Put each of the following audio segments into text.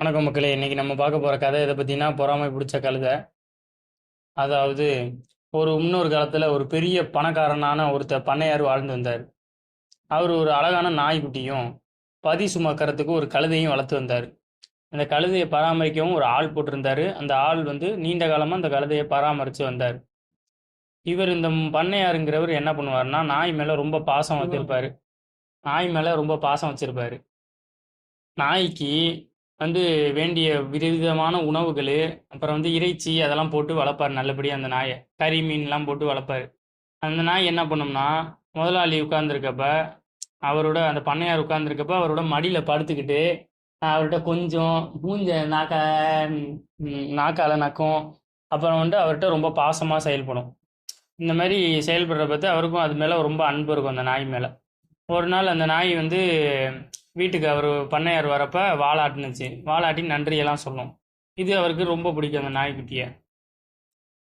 வணக்கம் மக்களே. இன்னைக்கு நம்ம பார்க்க போகிற கதை இதை பற்றினா பொறாமை பிடிச்ச கழுதை. அதாவது ஒரு முன்னொரு காலத்தில் ஒரு பெரிய பணக்காரனான ஒருத்தர் பண்ணையார் வாழ்ந்து வந்தார். அவர் ஒரு அழகான நாய்க்குட்டியும் பதி சுமக்கிறதுக்கு ஒரு கழுதையும் வளர்த்து வந்தார். அந்த கழுதையை பராமரிக்கவும் ஒரு ஆள் போட்டிருந்தாரு. அந்த ஆள் வந்து நீண்ட காலமாக அந்த கழுதையை பராமரித்து வந்தார். இவர் இந்த பண்ணையாருங்கிறவர் என்ன பண்ணுவார்னா நாய் மேலே ரொம்ப பாசம் வச்சிருப்பாரு. நாய் மேலே ரொம்ப பாசம் வச்சிருப்பாரு. நாய்க்கு வந்து வேண்டிய விதவிதமான உணவுகள் அப்புறம் வந்து இறைச்சி அதெல்லாம் போட்டு வளர்ப்பார் நல்லபடியாக அந்த நாயை. கறி மீன்லாம் போட்டு வளர்ப்பார். அந்த நாய் என்ன பண்ணோம்னா முதலாளி உட்கார்ந்துருக்கப்ப அவரோட அந்த பண்ணையார் உட்கார்ந்துருக்கப்ப அவரோட மடியில் படுத்துக்கிட்டு அவர்கிட்ட கொஞ்சம் மூஞ்ச நாக்க நாக்கால நக்கும். அப்புறம் வந்து அவர்கிட்ட ரொம்ப பாசமாக செயல்படும். இந்த மாதிரி செயல்படுற பார்த்து அவருக்கும் அது மேலே ரொம்ப அன்பு இருக்கும் அந்த நாய் மேலே. ஒரு நாள் அந்த நாய் வந்து வீட்டுக்கு அவர் பண்ணையார் வரப்ப வாலாட்டுனுச்சு. வாலாட்டி நன்றியெல்லாம் சொல்லும். இது அவருக்கு ரொம்ப பிடிக்கும் அந்த நாய்க்குட்டியை.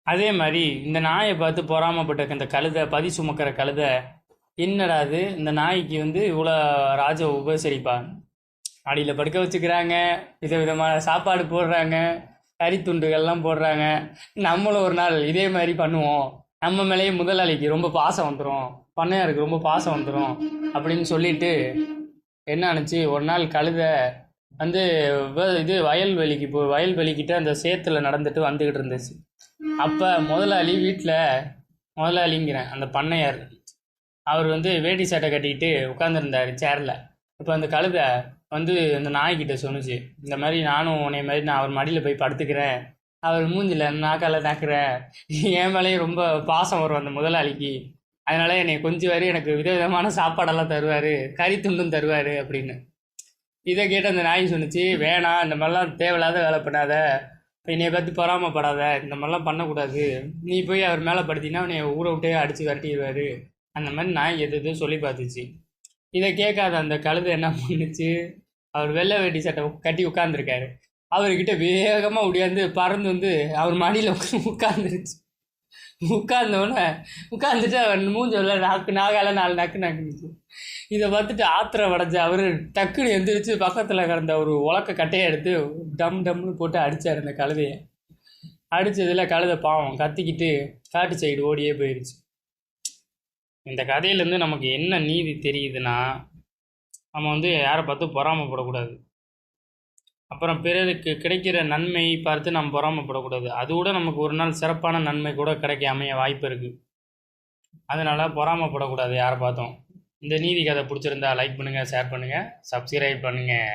அதே மாதிரி இந்த நாயை பார்த்து பொறாமப்பட்ட இந்த கழுதை பதி சுமக்கிற கழுதை என்னடா அது இந்த நாய்க்கு வந்து இவ்வளோ ராஜ உபசரிப்பா? அடியில் படுக்க வச்சுக்கிறாங்க விதவிதமான சாப்பாடு போடுறாங்க கறி துண்டுகள்லாம் போடுறாங்க. நம்மளும் ஒரு நாள் இதே மாதிரி பண்ணுவோம். நம்ம மேலேயே முதலாளிக்கு ரொம்ப பாசம் வந்துடும் பண்ணையாருக்கு ரொம்ப பாசம் வந்துடும் அப்படின்னு சொல்லிட்டு என்ன ஆனுச்சு ஒரு நாள் கழுத வந்து வ- இது வயல்வெளிக்கு போ வயல்வெளிக்கிட்ட அந்த சேத்துல நடந்துட்டு வந்துக்கிட்டு இருந்துச்சு. அப்போ முதலாளி வீட்டில் முதலாளிங்கிறேன் அந்த பண்ணையார். அவர் வந்து வேட்டி சட்டை கட்டிக்கிட்டு உட்காந்துருந்தார் சேரில் இப்போ அந்த கழுத வந்து அந்த நாய்கிட்ட சொன்னுச்சு இந்த மாதிரி நானும் உன்னை மாதிரி நான் அவர் மடியில் போய் படுத்துக்கிறேன். அவர் மூஞ்சில் நாக்கால தாக்குறேன் என் மேலேயும் ரொம்ப பாசம் வரும் அந்த முதலாளிக்கு. அதனால என்னை கொஞ்சம் வரை எனக்கு விதவிதமான சாப்பாடெல்லாம் தருவார் கறி துண்டும் தருவார் அப்படின்னு. இதை கேட்டு அந்த நாய் சொன்னுச்சு வேணாம் இந்த மாதிரிலாம் தேவையில்லாத வேலை பண்ணாத என்னைய பற்றி பொறாமப்படாத இந்த மாதிரிலாம் பண்ணக்கூடாது. நீ போய் அவர் மேலே படுத்தினா உன்னை ஊரை விட்டே அடித்து கட்டிடுவார் அந்த மாதிரி நாய் எது எதுவும் சொல்லி பார்த்துச்சு. இதை கேட்காத அந்த கழுதை என்ன பண்ணுச்சு? அவர் வெள்ளை வேட்டி சட்டை கட்டி உட்காந்துருக்காரு அவர்கிட்ட வேகமாக ஒடியாந்து பறந்து வந்து அவர் மடியில் உட்காந்துருச்சு உட்கார்ந்தோடனே உட்காந்துட்டு அவன் மூஞ்ச நாக்கு நாகால நாலு நக்கு நக்குனுச்சு இதை பார்த்துட்டு ஆத்திரம் அடைஞ்ச அவர் டக்குன்னு எந்திரிச்சு பக்கத்தில் கிடந்த ஒரு உலக்க கட்டையை எடுத்து டம் டம்னு போட்டு அடித்தார் அந்த கழுதையை. அடித்ததில் கழுதை பாவம் கத்திக்கிட்டு காட்டு சைடு ஓடியே போயிடுச்சு இந்த கதையிலேருந்து நமக்கு என்ன நீதி தெரியுதுன்னா நம்ம வந்து யாரை பார்த்து பொறாமப்படக்கூடாது அப்புறம் பிறருக்கு கிடைக்கிற நன்மை பார்த்து நாம் பொறாமப்படக்கூடாது. அது கூட நமக்கு ஒரு நாள் சிறப்பான நன்மை கூட கிடைக்க அமைய வாய்ப்பு இருக்குது அதனால் பொறாமப்படக்கூடாது யாரை பார்த்தோம். இந்த நீதி கதை பிடிச்சிருந்தா லைக் பண்ணுங்கள் ஷேர் பண்ணுங்கள் சப்ஸ்கிரைப் பண்ணுங்கள்